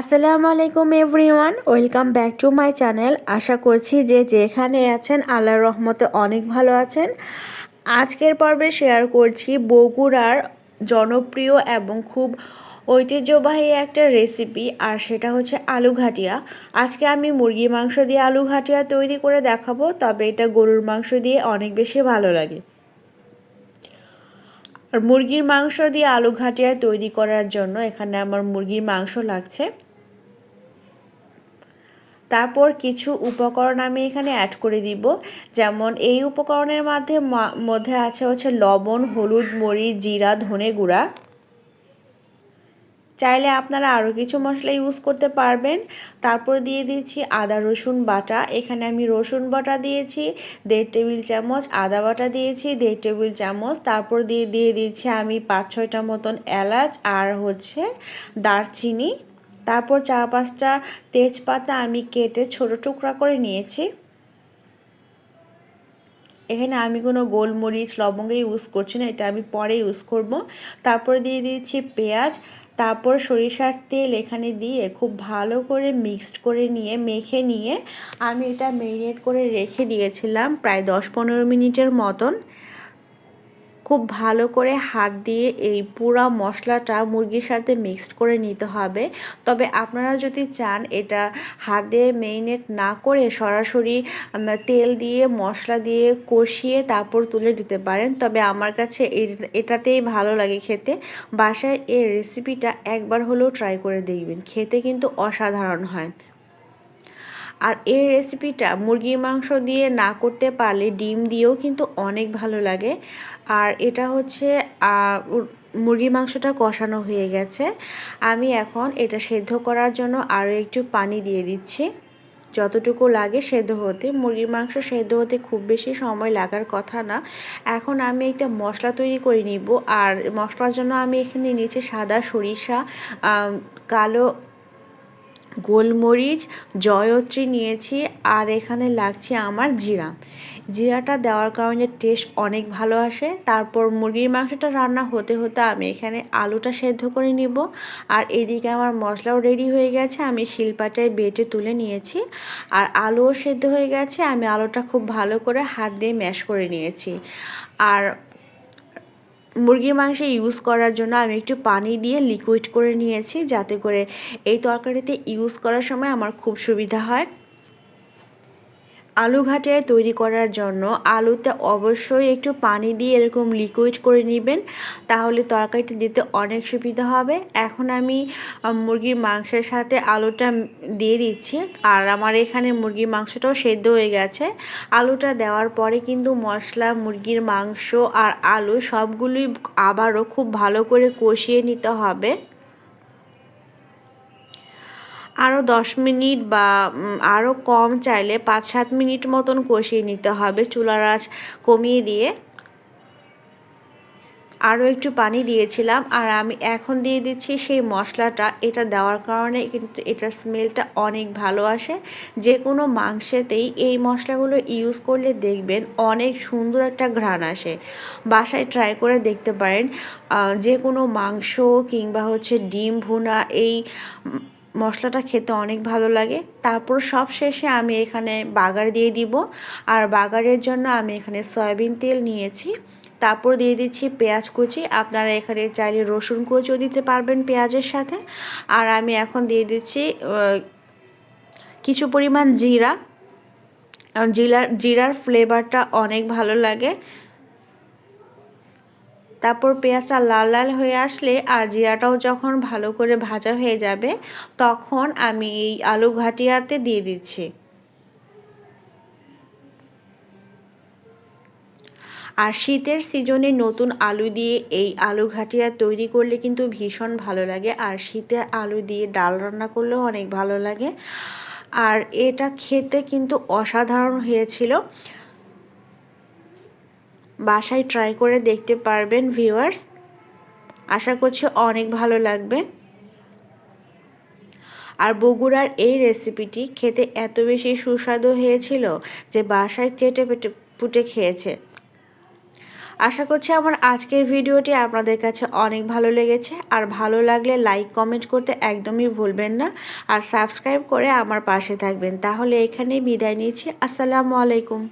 আসসালামু আলাইকুম everyone, welcome back to my channel. আশা করছি যে যেখানে আছেন আল্লাহর রহমতে অনেক ভালো আছেন। আজকের পর্বে শেয়ার করছি বগুড়ার জনপ্রিয় এবং খুব ঐতিহ্যবাহী একটা রেসিপি আর সেটা হচ্ছে আলু ঘাটিয়া। আজকে আমি মুরগির মাংস দিয়ে আলু ঘাটিয়া তৈরি করে দেখাবো, তবে এটা গরুর মাংস দিয়ে অনেক বেশি ভালো লাগে। আর মুরগির মাংস দিয়ে আলু ঘাটিয়া তৈরি করার জন্য এখানে আমার মুরগির মাংস লাগছে। তারপর কিছু উপকরণ আমি এখানে অ্যাড করে দিব। যেমন এই উপকরণের মধ্যে মধ্যে আছে হচ্ছে লবণ, হলুদ, মরিচ, জিরা, ধনে গুঁড়া। চাইলে আপনারা আরও কিছু মশলা ইউজ করতে পারবেন। তারপর দিয়ে দিচ্ছি আদা, রসুন বাটা। এখানে আমি রসুন বাটা দিয়েছি, দেড় টেবিল চামচ, আদা বাটা দিয়েছি, দেড় টেবিল চামচ। তারপর দিয়ে দিয়ে দিচ্ছি আমি পাঁচ ছয়টা মতন এলাচ আর হচ্ছে দারচিনি। তারপর চার পাঁচটা তেজপাতা আমি কেটে ছোট টুকরা করে নিয়েছি। এখানে আমি কোনো গোলমরিচ লবঙ্গ ইউজ করছি না, এটা আমি পরে ইউজ করব। তারপর দিয়ে দিয়েছি পেঁয়াজ, তারপর সরিষার তেল এখানে দিয়ে খুব ভালো করে মিক্সড করে নিয়ে, মেখে নিয়ে আমি এটা মেরিনেট করে রেখে দিয়েছিলাম প্রায় দশ পনেরো মিনিটের মতন। খুব ভালো করে হাত দিয়ে এই পুরা মশলাটা মুরগির সাথে মিক্সড করে নিতে হবে। তবে আপনারা যদি চান এটা হাত মেরিনেট না করে সরাসরি তেল দিয়ে, মশলা দিয়ে কষিয়ে তারপর তুলে দিতে পারেন, তবে আমার কাছে এটাতেই ভালো লাগে খেতে। বাসায় এই রেসিপিটা একবার হলেও ট্রাই করে দেখবেন, খেতে কিন্তু অসাধারণ হয়। আর এই রেসিপিটা মুরগির মাংস দিয়ে না করতে পারলে ডিম দিয়েও কিন্তু অনেক ভালো লাগে। আর এটা হচ্ছে মুরগির মাংসটা কষানো হয়ে গেছে। আমি এখন এটা সেদ্ধ করার জন্য আরও একটু পানি দিয়ে দিচ্ছি। যতটুকু লাগে সেদ্ধ হতে। মুরগির মাংস সেদ্ধ হতে খুব বেশি সময় লাগার কথা না। এখন আমি একটা মশলা তৈরি করে নিব। আর মশলার জন্য আমি এখানে নিচে সাদা সরিষা কালো গোলমরিচ, জয়ত্রী নিয়েছি আর এখানে লাগছে আমার জিরা। জিরাটা দেওয়ার কারণে টেস্ট অনেক ভালো আসে। তারপর মুরগির মাংসটা রান্না হতে হতে আমি এখানে আলুটা সেদ্ধ করে নিব। আর এদিকে আমার মশলাও রেডি হয়ে গেছে, আমি শিলপাটায় বেটে তুলে নিয়েছি। আর আলুও সেদ্ধ হয়ে গেছে, আমি আলুটা খুব ভালো করে হাত দিয়ে ম্যাশ করে নিয়েছি। আর মুরগির মাংসে ইউজ করার জন্য আমি একটু পানি দিয়ে লিকুইড করে নিয়েছি যাতে করে এই তরকারিতে ইউজ করার সময় আমার খুব সুবিধা হয়। আলু তৈরি করার জন্য আলুতে অবশ্যই একটু পানি দিয়ে এরকম লিকুইড করে নেবেন। তাহলে তরকারিটা দিতে অনেক সুবিধা হবে। এখন আমি মুরগির মাংসের সাথে আলুটা দিয়ে দিচ্ছি। আর আমার এখানে মুরগির মাংসটাও সেদ্ধ হয়ে গেছে। আলুটা দেওয়ার পরে কিন্তু মশলা, মুরগির মাংস আর আলু সবগুলোই আবারও খুব ভালো করে কষিয়ে নিতে হবে। আরও দশ মিনিট বা আরও কম চাইলে পাঁচ সাত মিনিট মতন কষিয়ে নিতে হবে চুলার আঁচ কমিয়ে দিয়ে। আরও একটু পানি দিয়েছিলাম আর আমি এখন দিয়ে দিচ্ছি সেই মশলাটা। এটা দেওয়ার কারণে কিন্তু এটার স্মেলটা অনেক ভালো আসে। যে কোনো মাংসেতেই এই মশলাগুলো ইউজ করলে দেখবেন অনেক সুন্দর একটা ঘ্রাণ আসে। বাসায় ট্রাই করে দেখতে পারেন যে কোনো মাংস কিংবা হচ্ছে ডিম ভুনা এই মশলাটা খেতে অনেক ভালো লাগে। তারপর সব শেষে আমি এখানে বাগার দিয়ে দিব। আর বাগারের জন্য আমি এখানে সয়াবিন তেল নিয়েছি। তারপর দিয়ে দিচ্ছি পেঁয়াজ কুচি। আপনারা এখানে চাইলে রসুন কুচিও দিতে পারবেন পেঁয়াজের সাথে। আর আমি এখন দিয়ে দিচ্ছি কিছু পরিমাণ জিরা। জিরার জিরার ফ্লেভারটা অনেক ভালো লাগে। তারপর পেঁয়াজটা লাল লাল হয়ে আসলে আর জিরাটাও যখন ভালো করে ভাজা হয়ে যাবে, তখন আমি এই আলু ঘাটিয়াতে দিয়ে দিচ্ছি। আর শীতের সিজনে নতুন আলু দিয়ে এই আলু ঘাটিয়া তৈরি করলে কিন্তু ভীষণ ভালো লাগে। আর শীতের আলু দিয়ে ডাল রান্না করলেও অনেক ভালো লাগে। আর এটা খেতে কিন্তু অসাধারণ হয়েছিল। বাসায় ট্রাই করে দেখতে পারবেন ভিউয়ার্স আশা করছি অনেক ভালো লাগবে। আর বগুড়ার এই রেসিপিটি খেতে এত বেশি সুস্বাদু হয়েছিল যে বাসায় চেটে পেটে পুটে খেয়েছে। আশা করছি আমার আজকের ভিডিওটি আপনাদের কাছে অনেক ভালো লেগেছে। আর ভালো লাগলে লাইক কমেন্ট করতে একদমই ভুলবেন না। আর সাবস্ক্রাইব করে আমার পাশে থাকবেন। তাহলে এখানেই বিদায় নিচ্ছি। আসসালামু আলাইকুম।